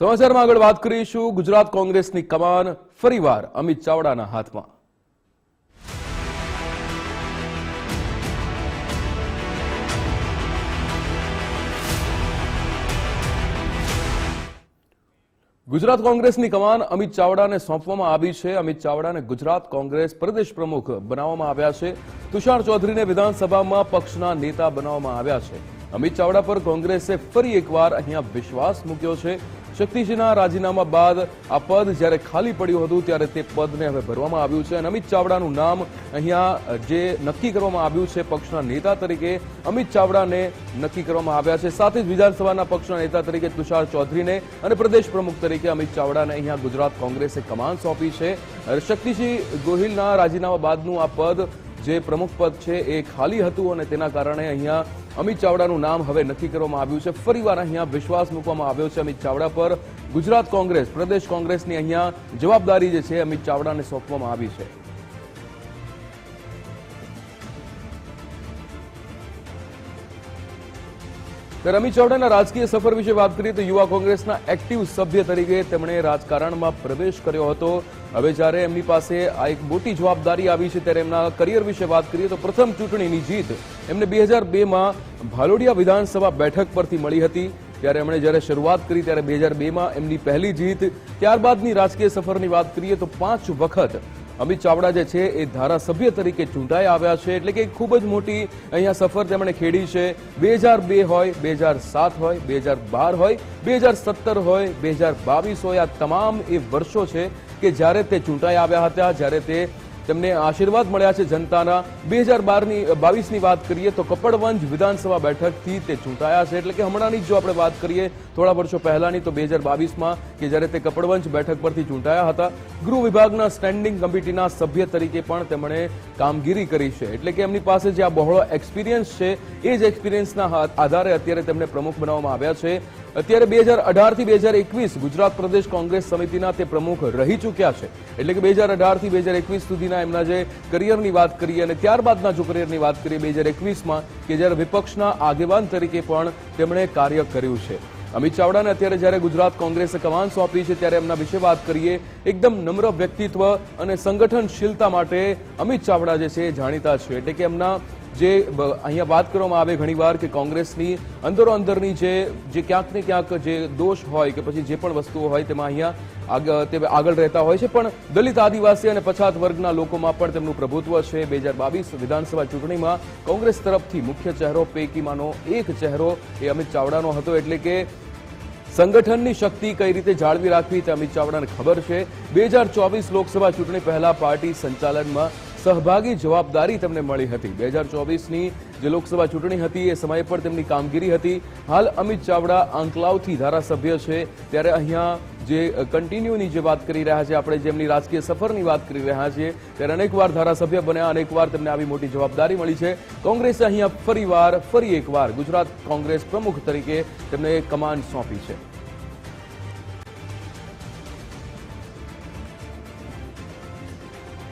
સમાચારમાં આગળ વાત કરીશું. ગુજરાત કોંગ્રેસની કમાન ફરીવાર અમિત ચાવડાના હાથમાં. ગુજરાત કોંગ્રેસની કમાન અમિત ચાવડાને સોંપવામાં આવી છે. અમિત ચાવડાને ગુજરાત કોંગ્રેસ પ્રદેશ પ્રમુખ બનાવવામાં આવ્યા છે. તુષાર ચૌધરીને વિધાનસભામાં પક્ષના નેતા બનાવવામાં આવ્યા છે. અમિત ચાવડા પર કોંગ્રેસે ફરી એકવાર અહીંયા વિશ્વાસ મૂક્યો છે. શક્તિસિંહના રાજીનામા બાદ આ પદ જ્યારે ખાલી પડ્યું હતું, ત્યારે તે પદને હવે ભરવામાં આવ્યું છે. અને અમિત ચાવડાનું નામ અહીંયા જે નક્કી કરવામાં આવ્યું છે પક્ષના નેતા તરીકે, અમિત ચાવડાને નક્કી કરવામાં આવ્યા છે. સાથે જ વિધાનસભાના પક્ષના નેતા તરીકે તુષાર ચૌધરીને અને પ્રદેશ પ્રમુખ તરીકે અમિત ચાવડાને અહીંયા ગુજરાત કોંગ્રેસે કમાન સોંપી છે. શક્તિસિંહ ગોહિલના રાજીનામા બાદનું આ પદ જે પ્રમુખ પદ છે એ ખાલી હતું અને તેના કારણે અહીંયા અમિત ચાવડાનું નામ હવે નક્કી કરવામાં આવ્યું છે. ફરીવાર અહીંયા વિશ્વાસ મૂકવામાં આવ્યો છે અમિત ચાવડા પર. ગુજરાત કોંગ્રેસ, પ્રદેશ કોંગ્રેસની અહીંયા જવાબદારી જે છે અમિત ચાવડાને સોંપવામાં આવી છે. અમિત ચાવડાના રાજકીય સફર વિશે વાત કરીએ તો યુવા કોંગ્રેસના એક્ટિવ સભ્ય તરીકે તેમણે રાજકારણમાં પ્રવેશ કર્યો હતો. હવે જ્યારે એમની પાસે આ એક મોટી જવાબદારી આવી છે ત્યારે એમના કરિયર વિશે વાત કરીએ તો પ્રથમ ચૂંટણીની જીત એમને બે હજાર બેમાં ભાલોડિયા વિધાનસભા બેઠક પરથી મળી હતી. ત્યારે એમણે જ્યારે શરૂઆત કરી ત્યારે બે હજાર બેમાં એમની પહેલી જીત. ત્યારબાદની રાજકીય સફરની વાત કરીએ તો પાંચ વખત અમિત ચાવડા જે છે એ ધારાસભ્ય તરીકે ચૂંટાઈ આવ્યા છે, એટલે કે ખૂબ જ મોટી અહીંયા સફર તેમણે ખેડી છે. બે હજાર બે હોય, બે હજાર સાત હોય, બે હજાર બાર હોય, બે હજાર સત્તર હોય, બે હજાર બાવીસ હોય, આ તમામ એ વર્ષો છે કે જ્યારે તે ચૂંટાઈ આવ્યા હતા, જ્યારે તે તેમને આશીર્વાદ મળ્યા છે જનતાના. બે હજાર બારની બાવીસની વાત કરીએ તો કપડવંજ વિધાનસભા બેઠકથી તે ચૂંટાયા છે. એટલે કે હમણાંની જો આપણે વાત કરીએ, થોડા વર્ષો પહેલાની તો બે હજાર બાવીસમાં કે જ્યારે તે કપડવંજ બેઠક પરથી ચૂંટાયા હતા, ગૃહ વિભાગના સ્ટેન્ડિંગ કમિટીના સભ્ય તરીકે પણ તેમણે કામગીરી કરી છે. એટલે કે એમની પાસે જે આ બહોળો એક્સપિરિયન્સ છે, એ જ એક્સપિરિયન્સના આધારે અત્યારે તેમને પ્રમુખ બનાવવામાં આવ્યા છે. અત્યારે બે હજાર અઢારથી બે હજાર એકવીસ ગુજરાત પ્રદેશ કોંગ્રેસ સમિતિના તે પ્રમુખ રહી ચૂક્યા છે. એટલે કે બે હજાર અઢારથી બે હજાર એકવીસ સુધીના એમના જે કરિયરની વાત કરીએ અને ત્યારબાદના જો કરિયરની વાત કરીએ બે હજાર એકવીસમાં કે જ્યારે વિપક્ષના આગેવાન તરીકે પણ તેમણે કાર્ય કર્યું છે. અમિત ચાવડાને અત્યારે જ્યારે ગુજરાત કોંગ્રેસે કમાન સોંપી છે ત્યારે એમના વિશે વાત કરીએ, એકદમ નમ્ર વ્યક્તિત્વ અને સંગઠનશીલતા માટે અમિત ચાવડા જે છે જાણીતા છે. એટલે કે એમના જે અહીંયા વાત કરવામાં આવે ઘણીવાર કે કોંગ્રેસની અંદરો અંદરની જે જે ક્યાંક ને ક્યાંક જે દોષ હોય કે પછી જે પણ વસ્તુઓ હોય તેમાં અહીંયા તે આગળ રહેતા હોય છે. પણ દલિત આદિવાસી અને પછાત વર્ગના લોકોમાં પણ તેમનું પ્રભુત્વ છે. બે હજાર બાવીસ વિધાનસભા ચૂંટણીમાં કોંગ્રેસ તરફથી મુખ્ય ચહેરો પૈકીમાંનો એક ચહેરો એ અમિત ચાવડાનો હતો. એટલે કે સંગઠનની શક્તિ કઈ રીતે જાળવી રાખવી તે અમિત ચાવડાને ખબર છે. બે હજાર ચોવીસ લોકસભા ચૂંટણી પહેલા પાર્ટી સંચાલનમાં સહભાગી જવાબદારી તેમને મળી હતી. બે હજાર ચોવીસની જે લોકસભા ચૂંટણી હતી, એ સમયે પણ તેમની કામગીરી હતી. હાલ અમિત ચાવડા આંકલાવથી ધારાસભ્ય છે. ત્યારે અહીંયા જે કન્ટિન્યુની જે વાત કરી રહ્યા છે, આપણે જેમની રાજકીય સફરની વાત કરી રહ્યા છીએ, ત્યારે અનેકવાર ધારાસભ્ય બન્યા, અનેકવાર તેમને આવી મોટી જવાબદારી મળી છે. કોંગ્રેસે અહીંયા ફરીવાર, ફરી એકવાર ગુજરાત કોંગ્રેસ પ્રમુખ તરીકે તેમને કમાન્ડ સોંપી છે.